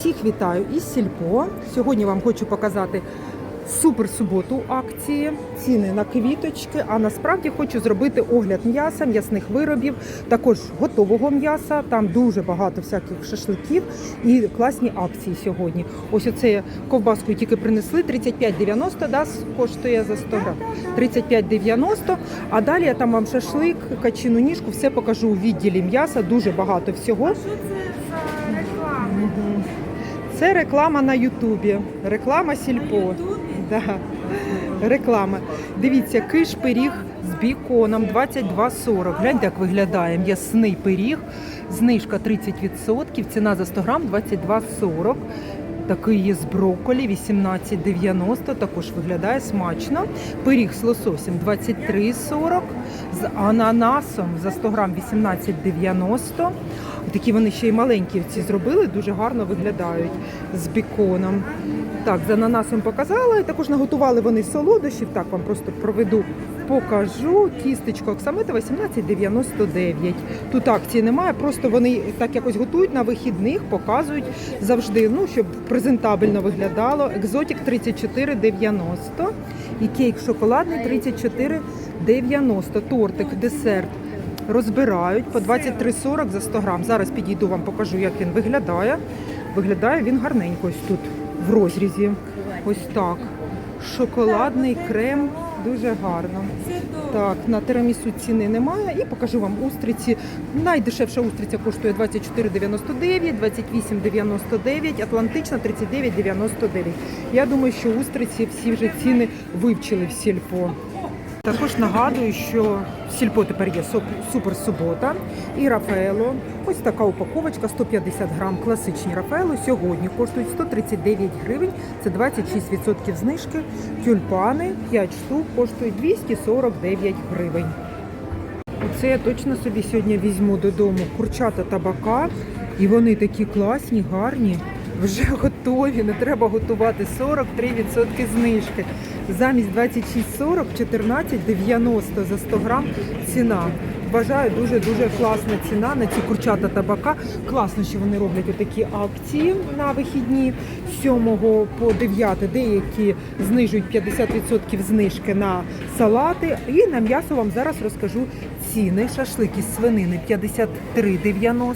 Всіх вітаю із Сільпо. Сьогодні вам хочу показати супер суботу акції, ціни на квіточки. А насправді хочу зробити огляд м'яса, м'ясних виробів, також готового м'яса. Там дуже багато всяких шашликів і класні акції сьогодні. Ось оце ковбаску тільки принесли 35,90 да, коштує за 100 грам. 35,90. А далі я там вам шашлик, качину ніжку, все покажу у відділі м'яса. Дуже багато всього. Що це за реклама? Це реклама на Ютубі. Реклама Сільпо. Да. Реклама. Дивіться, киш пиріг з біконом 22,40. Гляньте, як виглядає м'ясний пиріг. Знижка 30%, ціна за 100 грам 22,40. Такий є з брокколі 18,90, також виглядає смачно. Пиріг з лососем 23,40, з ананасом за 100 грам 18,90. Такі вони ще й маленькі ці зробили, дуже гарно виглядають з біконом. Так, з ананасом показала, також наготували вони солодощів. Так, вам просто проведу, покажу. Кістечко оксамита 18,99. Тут акції немає, просто вони так якось готують на вихідних, показують завжди, ну, щоб презентабельно виглядало. Екзотік 34,90 і кейк шоколадний 34,90. Тортик, десерт розбирають по 23,40 за 100 грам. Зараз підійду вам покажу, як він виглядає. Виглядає він гарненько ось тут, в розрізі. Ось так. Шоколадний крем дуже гарно. Так, на тирамісу ціни немає. І покажу вам устриці. Найдешевша устриця коштує 24,99, 28,99, атлантична 39,99. Я думаю, що устриці всі вже ціни вивчили в сільпо. Також нагадую, що в сільпо тепер є соп- супер субота і Рафаело. Ось така упаковочка 150 грам. Класичні Рафаело сьогодні коштують 139 гривень. Це 26% знижки. Тюльпани 5 штук коштують 249 гривень. Оце я точно собі сьогодні візьму додому курчата табака. І вони такі класні, гарні, вже готові. Не треба готувати 43% знижки. Замість 26,40 14,90 за 100 грам ціна. Вважаю дуже-дуже класна ціна на ці курчата табака. Класно, що вони роблять отакі акції на вихідні з 7 по 9. Деякі знижують 50% знижки на салати. І на м'ясо вам зараз розкажу ціни. Шашлик із свинини 53,90.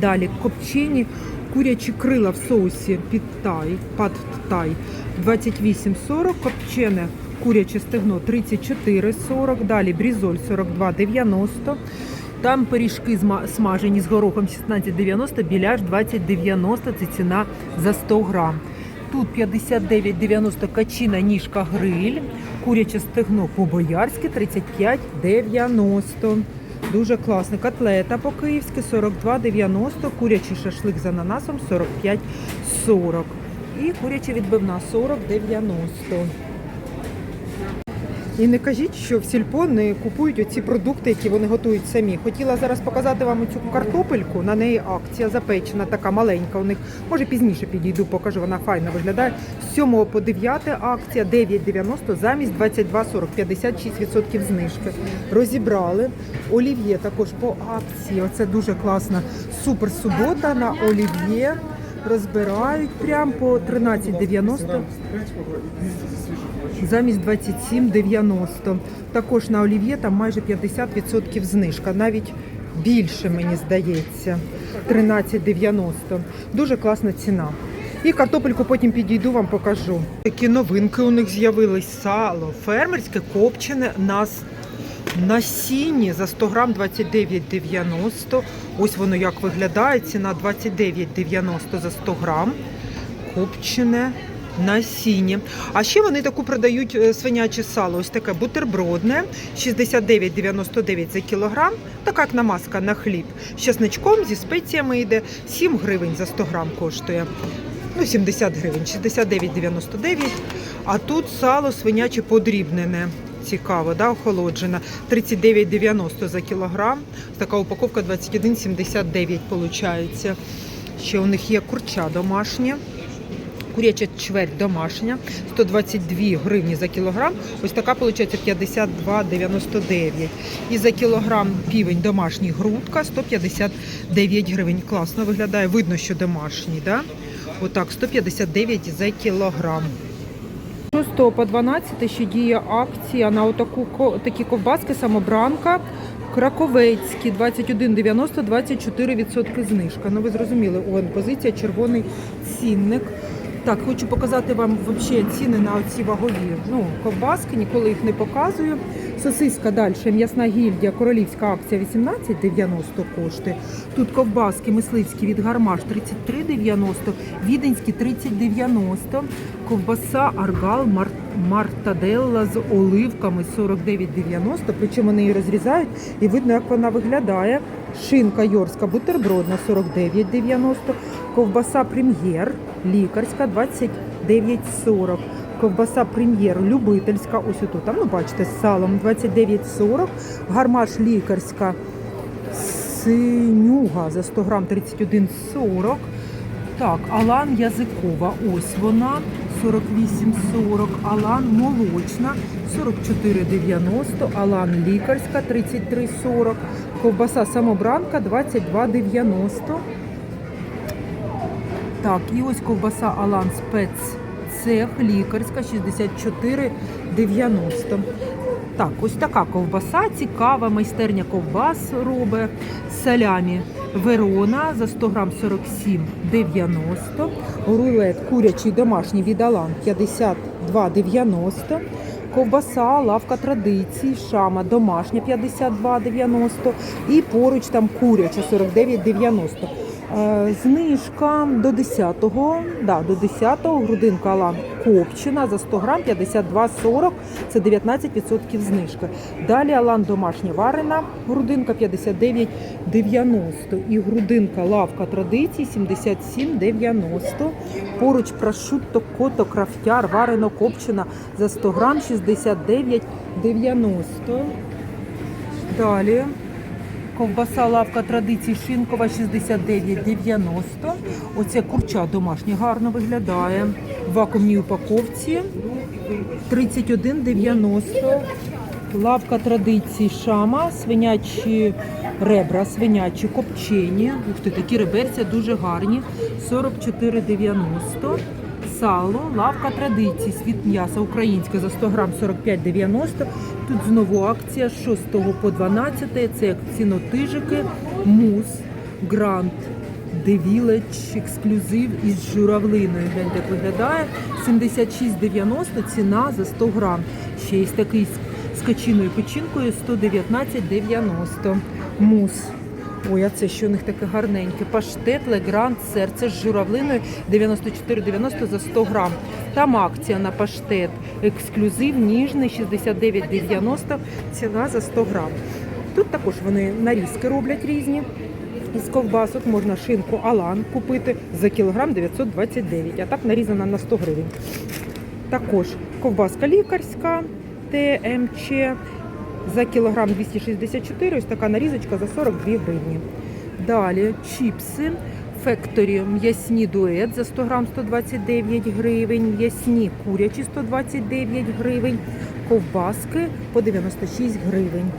Далі копчені курячі крила в соусі під тай, пад тай 28,40, копчене куряче стегно 34,40, далі брізоль 42,90. Там пиріжки смажені з горохом 16,90, біляш 20,90, це ціна за 100 грам. Тут 59,90 качина ніжка гриль, куряче стегно по-боярськи 35,90. Дуже класний. Котлета по-київськи 42,90, курячий шашлик з ананасом 45,40. І куряча відбивна 40,90. І не кажіть, що в сільпо не купують оці продукти, які вони готують самі. Хотіла зараз показати вам цю картопельку. На неї акція запечена, така маленька. У них може пізніше підійду, покажу. Вона файно виглядає. З 7 по 9 акція 9,90 замість 22,40, 56% знижки. Розібрали. Олів'є також по акції. Оце дуже класна супер субота на олів'є. Розбирають прямо по 13,90 замість 27,90. Також на олів'є там майже 50% знижка, навіть більше, мені здається. 13,90. Дуже класна ціна. І картопельку потім підійду, вам покажу. Такі новинки у них з'явились. Сало фермерське, копчене на насінні за 100 грам 29,90. Ось воно як виглядає. Ціна 29,90 за 100 грам. Копчене насіння. А ще вони таку продають е, свиняче сало, ось таке бутербродне, 69,99 за кілограм, така як намазка на хліб. З чесничком, зі спеціями йде, 7 гривень за 100 грам коштує. Ну, 70 гривень, 69,99. А тут сало свиняче подрібнене. Цікаво, да, охолоджена. 39,90 за кілограм. Така упаковка 21,79 виходить. Ще у них є курча домашнє. Куряча чверть домашня 122 гривні за кілограм. Ось така виходить 52,99. І за кілограм півень домашній грудка 159 гривень. Класно виглядає. Видно, що домашній, да? Отак, 159 за кілограм. 6 по 12 ще діє акція на отаку, такі ковбаски самобранка. Краковецькі 21,90, 24% знижка. Ну ви зрозуміли, он позиція червоний цінник. Так, хочу показати вам вообще ціни на оці вагові. Ну, ковбаски, ніколи їх не показую. Сосиска далі, м'ясна гільдія, королівська акція 18,90 коштує. Тут ковбаски мисливські від гармаш 33,90, віденські 30,90, ковбаса аргал Мар- мартаделла з оливками 49,90, причому вони її розрізають і видно, як вона виглядає. Шинка йорська бутербродна 49,90, ковбаса прем'єр лікарська 29,40. Ковбаса прем'єр любительська, ось отут, там, ну бачите, з салом 29,40. Гармаш лікарська синюга за 100 грам 31,40. Так, Алан язикова, ось вона 48,40. Алан молочна 44,90. Алан лікарська 33,40. Ковбаса самобранка 22,90. Так, і ось ковбаса Алан спец цех лікарська 64,90. Так, ось така ковбаса, цікава, майстерня ковбас робить. Салямі Верона за 100 грам 47,90. Рулет курячий домашній від Алан 52,90. Ковбаса, лавка традицій, шама домашня 52,90 і поруч там куряча 49,90. Е, Знижка до 10-го, да, до 10-го, грудинка Алан копчена за 100 грам 52,40, це 19% знижка. Далі Алан домашня варена, грудинка 59,90 і грудинка лавка традицій 77,90. Поруч прошутто кото крафтяр варено копчена за 100 грам 69,90. Далі Ковбаса лавка традицій шинкова 69,90. Оце курча домашнє гарно виглядає. В вакуумній упаковці 31,90. Лавка традицій шама, свинячі ребра, свинячі копчені. Ух ти, такі реберця дуже гарні. 44,90. Сало, лавка традицій, світ м'яса українське за 100 грам 45,90. Тут знову акція з 6 по 12. Це як цінотижики, мус, грант, девілеч, ексклюзив із журавлиною. Гляньте, як виглядає. 76,90 ціна за 100 грам. Ще є такий з- качиною печінкою 119,90. Мус. Ой, а це що у них таке гарненьке. Паштет, легранд, серце з журавлиною 94,90 за 100 грам. Там акція на паштет. Ексклюзив, ніжний, 69,90 ціна за 100 грам. Тут також вони нарізки роблять різні. Із ковбасок можна шинку Алан купити за кілограм 929, а так нарізана на 100 гривень. Також ковбаска лікарська ТМЧ за кілограм 264, ось така нарізочка за 42 гривні. Далі чіпси Фекторі м'ясні дует за 100 грам 129 гривень, м'ясні курячі 129 гривень, ковбаски по 96 гривень.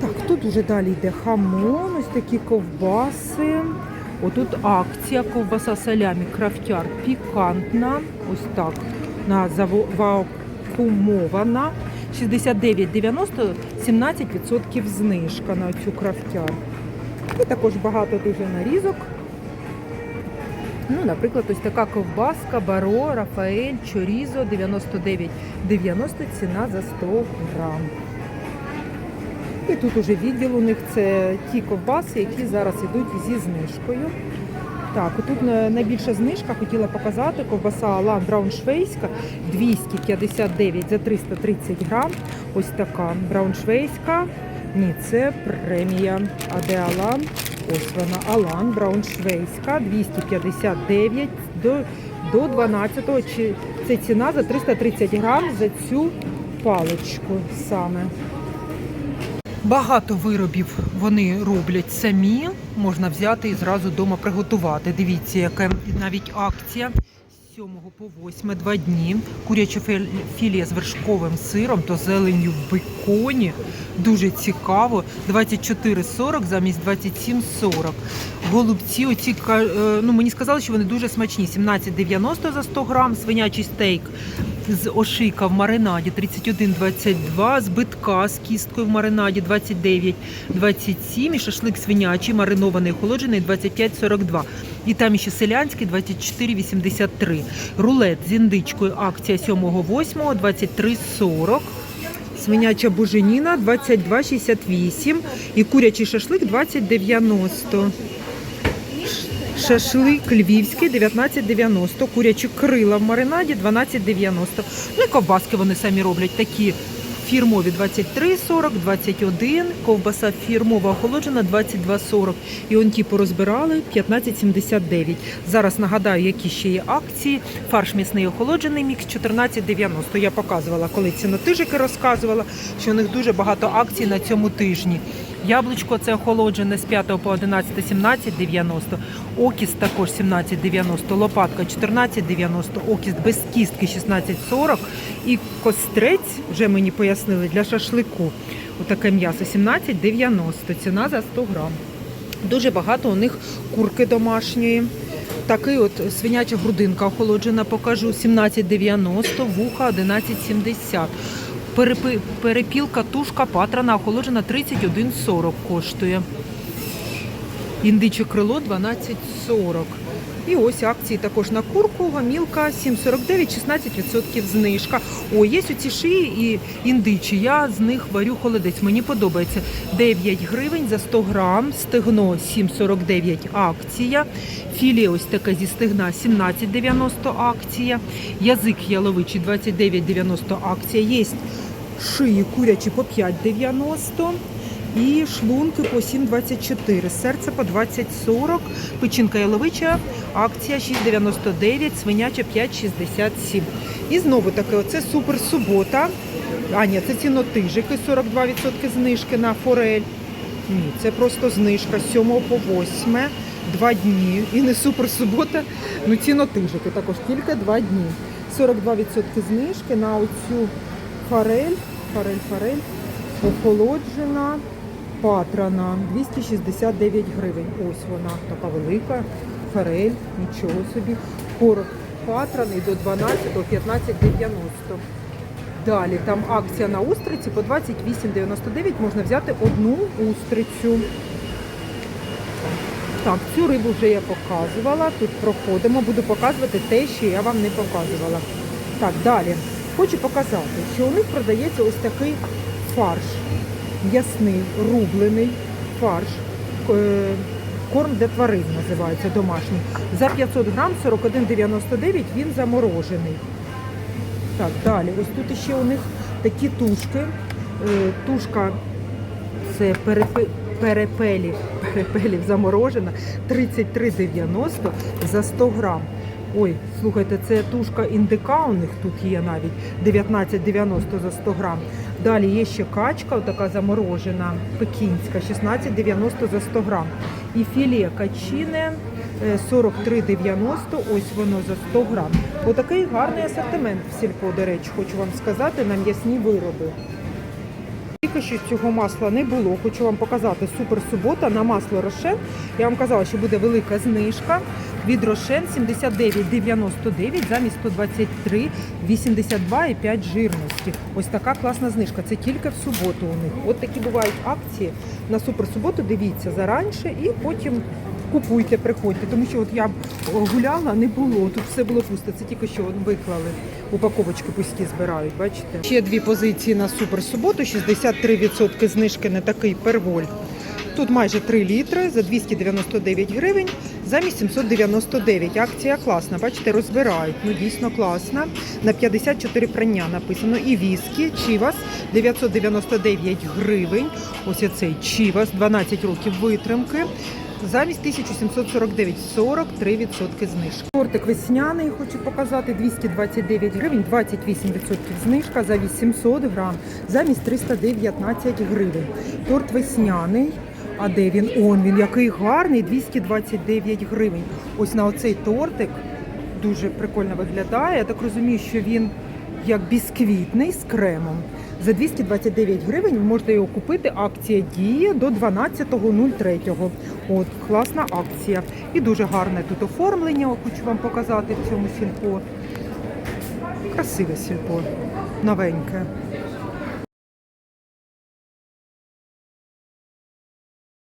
Так, тут уже далі йде хамон, ось такі ковбаси. Отут акція, ковбаса салямі, крафтяр пікантна. Ось так. На завакумована. 69,90, 17% знижка на цю крафтяр. І також багато дуже нарізок. Ну, наприклад, ось така ковбаска, баро, Рафаель, чорізо 99,90 ціна за 100 грам. І тут уже відділ у них це ті ковбаси, які зараз йдуть зі знижкою. Так, тут найбільша знижка хотіла показати ковбаса Алан Брауншвейська 259 за 330 грам. Ось така Брауншвейська. Ні, це премія. А де Алан? Ось вона Алан Брауншвейська 259 до, до 12-го. Це ціна за 330 грам за цю паличку саме. Багато виробів вони роблять самі. Можна взяти і зразу вдома приготувати. Дивіться, яка навіть акція 7 по 8 два дні. Куряча фі- філія з вершковим сиром то зеленню в беконі. Дуже цікаво. 24,40 замість 27,40. Голубці, оці е, ну мені сказали, що вони дуже смачні. 17,90 за 100 грам. Свинячий стейк з ошийка в маринаді 31,22, з битка з кісткою в маринаді 29,27 і шашлик свинячий, маринований, охолоджений 25,42. І там ще селянський 24,83. Рулет з індичкою, акція 7,8, 23,40. Свиняча буженіна 22,68 і курячий шашлик 20,90. Шашлик львівський 19,90, курячі крила в маринаді 12,90. Ну і ковбаски вони самі роблять такі фірмові 23,40, 21, ковбаса фірмова охолоджена 22,40. І он ті порозбирали 15,79. Зараз нагадаю, які ще є акції. Фарш м'ясний охолоджений мікс 14,90. Я показувала, коли цінотижики розказувала, що у них дуже багато акцій на цьому тижні. Яблучко це охолоджене з 5 по 11 17,90. Окіс також 17,90. Лопатка 14,90. Окіс без кістки 16,40. І кострець, вже мені пояснили, для шашлику. Отаке м'ясо 17,90. Ціна за 100 грам. Дуже багато у них курки домашньої. Такий от свиняча грудинка охолоджена, покажу 17,90, вуха 11,70. Перепілка тушка патрана охолоджена 31,40 коштує. Індиче крило 12,40. І ось акції також на курку, гамілка 7,49, 16% знижка. О, є оці шиї і індичі. Я з них варю холодець. Мені подобається 9 гривень за 100 грам, стегно 7,49 акція. Філе ось таке зі стегна 17,90 акція. Язик яловичий 29,90 акція. Є шиї курячі по 5,90 і шлунки по 7,24, серце по 20,40, печінка яловича, акція 6,99, свиняча 5,67. І знову таке, оце супер субота. А, ні, це цінотижики, 42% знижки на форель. Ні, це просто знижка з 7 по 8, два дні. І не супер субота, ну цінотижики також тільки два дні. 42% знижки на оцю форель, форель, форель, охолоджена, патрана, 269 гривень. Ось вона, така велика, форель, нічого собі. Короб патраний до 12-15,90. Далі там акція на устриці по 28,99 можна взяти одну устрицю. Так, цю рибу вже я показувала. Тут проходимо. Буду показувати те, що я вам не показувала. Так, далі. Хочу показати, що у них продається ось такий фарш. М'ясний, рублений фарш. Е, Корм для тварин називається домашній. За 500 грам 41,99 він заморожений. Так, далі. Ось тут ще у них такі тушки. Е, Тушка це перепелів, перепелів заморожена 33,90 за 100 грам. Ой, слухайте, це тушка індика у них тут є навіть 19,90 за 100 грам. Далі є ще качка, така заморожена, пекінська, 16,90 за 100 грам. І філе качине е, 43,90, ось воно за 100 грам. Отакий гарний асортимент в сільпо, до речі, хочу вам сказати, на м'ясні вироби. Тільки що цього масла не було. Хочу вам показати супер субота на масло Рошен. Я вам казала, що буде велика знижка від Рошен 79,99 замість 123,82,5 жирності. Ось така класна знижка. Це тільки в суботу у них. От такі бувають акції на супер суботу. Дивіться заранше і потім. Купуйте, приходьте, тому що от я гуляла, не було. Тут все було пусто. Це тільки що виклали. Упаковочки пусті збирають. Бачите? Ще дві позиції на супер суботу. 63% знижки на такий перволь. Тут майже 3 літри за 299 гривень замість 799. Акція класна. Бачите, розбирають. Ну дійсно класна. На 54 прання написано. І віскі Чівас 999 гривень. Ось оцей Чівас, 12 років витримки. Замість 1749 43% знижки. Тортик весняний хочу показати 229 гривень, 28% знижка за 800 грам, замість 319 гривень. Торт весняний. А де він? Он він, який гарний, 229 гривень. Ось на оцей тортик Дуже прикольно виглядає. Я так розумію, що він як бісквітний з кремом. За 229 гривень ви можете його купити. Акція діє до 12.03. От, класна акція. І дуже гарне тут оформлення. Хочу вам показати в цьому сільпо. Красиве сільпо, новеньке.